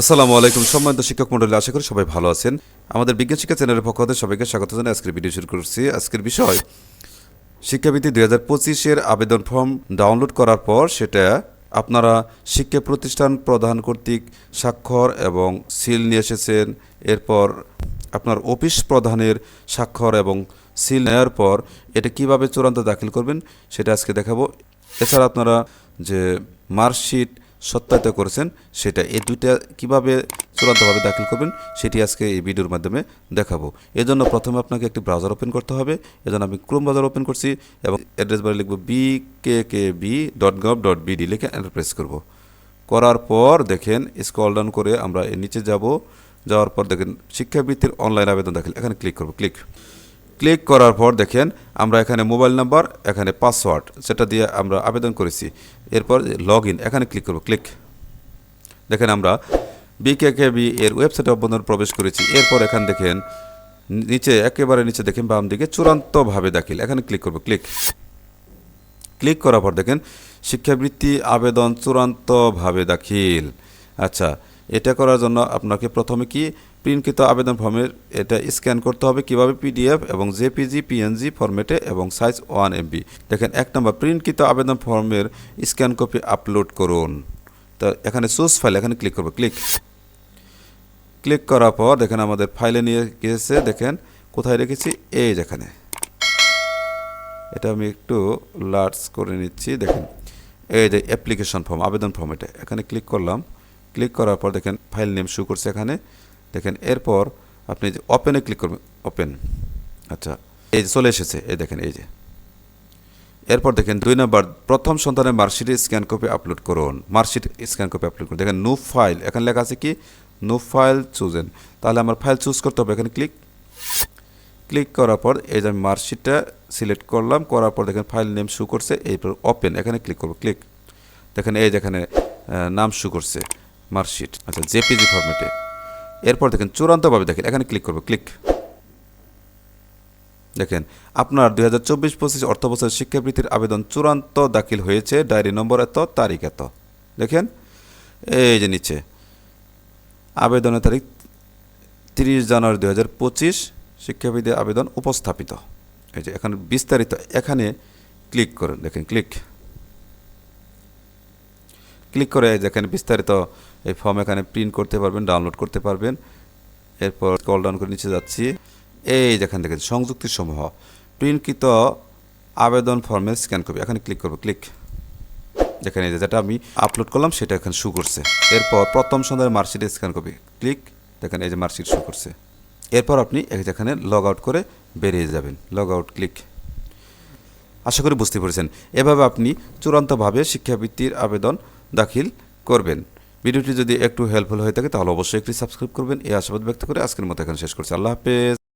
আসসালামু আলাইকুম। সম্মানিত শিক্ষক মন্ডলী, আশা করি সবাই ভালো আছেন। আমাদের বিজ্ঞান শিক্ষা চ্যানেলের পক্ষ থেকে সবাইকে স্বাগত জানাই। আজকের ভিডিও শুরু করছি। আজকের বিষয়, শিক্ষাবৃত্তি দুই হাজার পঁচিশের আবেদন ফর্ম ডাউনলোড করার পর সেটা আপনারা শিক্ষা প্রতিষ্ঠান প্রধান কর্তৃক স্বাক্ষর এবং সিল নিয়ে এসেছেন। এরপর আপনার অফিস প্রধানের স্বাক্ষর এবং সিল নেওয়ার পর এটা কীভাবে চূড়ান্ত দাখিল করবেন সেটা আজকে দেখাবো। এছাড়া আপনারা যে মার্কশিট সত্যায়িত করেছেন, সেটা এই দুইটা কীভাবে চূড়ান্তভাবে দাখিল করবেন, সেটি আজকে এই ভিডিওর মাধ্যমে দেখাবো। এজন্য প্রথমে আপনাকে একটি ব্রাউজার ওপেন করতে হবে। এজন্য আমি ক্রোম ব্রাউজার ওপেন করছি এবং অ্যাড্রেস বারে লিখব B K K B dot gov dot BD লিখে প্রেস করব। করার পর দেখেন স্কল ডাউন করে আমরা নিচে যাব। যাওয়ার পর দেখেন, শিক্ষাবৃত্তির অনলাইন আবেদন দাখিল, এখানে ক্লিক করব ক্লিক ক্লিক করার পর দেখেন, আমরা এখানে মোবাইল নাম্বার, এখানে পাসওয়ার্ড, সেটা দিয়ে আমরা আবেদন করেছি। এরপর লগ এখানে ক্লিক করব, ক্লিক। দেখেন আমরা বিকেকেবি এর ওয়েবসাইটে অভ্যন্তর প্রবেশ করেছি। এরপর এখান দেখেন, নিচে, একেবারে নিচে দেখেন, বাম দিকে চূড়ান্তভাবে দাখিল। এখানে ক্লিক করব, ক্লিক। ক্লিক করার পর দেখেন, শিক্ষাবৃত্তি, আবেদন চূড়ান্তভাবে দাখিল। আচ্ছা এটা করার জন্য আপনাকে প্রথমে কি প্রিন্টকৃত আবেদন ফর্মের এটা স্ক্যান করতে হবে কীভাবে পিডিএফ এবং জেপিজি, পিএনজি ফরম্যাটে এবং সাইজ ওয়ান এমবি। দেখেন, এক নম্বর প্রিন্টকৃত আবেদন ফর্মের স্ক্যান কপি আপলোড করুন। তো এখানে সোর্স ফাইল, এখানে ক্লিক করব, ক্লিক। ক্লিক করার পর দেখেন আমাদের ফাইলে নিয়ে গিয়েছে, দেখেন, কোথায় রেখেছি? এই যেখানে এটা আমি একটু লার্জ করে নিচ্ছি, দেখেন। এই যে অ্যাপ্লিকেশন ফর্ম আবেদন ফর্ম এটা। এখানে ক্লিক করলাম। ক্লিক করার পর দেখেন ফাইল নেম শু করছে এখানে। দেখেন, এরপর আপনি যে ওপেনে ক্লিক করবেন ওপেন আচ্ছা এই যে চলে এসেছে, এই দেখেন, এই যে। এরপর দেখেন, দুই নম্বর, প্রথম সন্তানের মার্কশিটের স্ক্যান কপি আপলোড করুন, মার্কশিট স্ক্যান কপি আপলোড করুন। দেখেন নো ফাইল এখানে লেখা আছে কি? নো ফাইল চুজেন তাহলে আমার ফাইল চুজ করতে হবে, এখানে ক্লিক ক্লিক করার পর, এই যে আমি মার্কশিটটা সিলেক্ট করলাম, করার পর দেখেন ফাইল নেম শু করছে, এরপর ওপেন এখানে ক্লিক করব ক্লিক দেখেন, এই যেখানে নাম শু করছে, মার্কশিট। আচ্ছা জেপিজি ফরম্যাটে এরপর দেখেন চূড়ান্তভাবে দেখেন, এখানে ক্লিক করব ক্লিক দেখেন, আপনার দুই হাজার চব্বিশ পঁচিশ অর্থ বছর শিক্ষাবৃত্তির আবেদন চূড়ান্ত দাখিল হয়েছে, ডায়েরি নম্বর এত, তারিখ এত। দেখেন, এই যে নিচে। আবেদনের তারিখ তিরিশ জানুয়ারি দুই হাজার পঁচিশ শিক্ষাবিদের আবেদন উপস্থাপিত। এই যে এখানে বিস্তারিত, এখানে ক্লিক করুন, দেখেন ক্লিক ক্লিক করে যেখানে বিস্তারিত এই ফর্ম এখানে প্রিন্ট করতে পারবেন ডাউনলোড করতে পারবেন। এরপর কল ডাউন করে নিচে যাচ্ছি। এই যেখানে দেখেন সংযুক্তি সমূহ প্রিন্টকৃত আবেদন ফর্মে স্ক্যান করবে। এখানে ক্লিক করব ক্লিক যেখানে যেটা আমি আপলোড করলাম, সেটা এখানে শু করছে। এরপর প্রথম সন্ধ্যার মার্কশিটে স্ক্যান করবে। ক্লিক দেখেন এই যে মার্কশিট শু করছে। এরপর আপনি যেখানে লগ আউট করে বেরিয়ে যাবেন। লগ আউট ক্লিক আশা করি বুঝতে পেরেছেন। এভাবে আপনি চূড়ান্তভাবে শিক্ষাবৃত্তির আবেদন দাখিল করবেন। ভিডিওটি যদি একটু হেল্পফুল হয়ে থাকে, তাহলে অবশ্যই একটি সাবস্ক্রাইব করবেন। এই আশাবাদ ব্যক্ত করে আজকের মতো এখন শেষ করছি। আল্লাহ হাফেজ।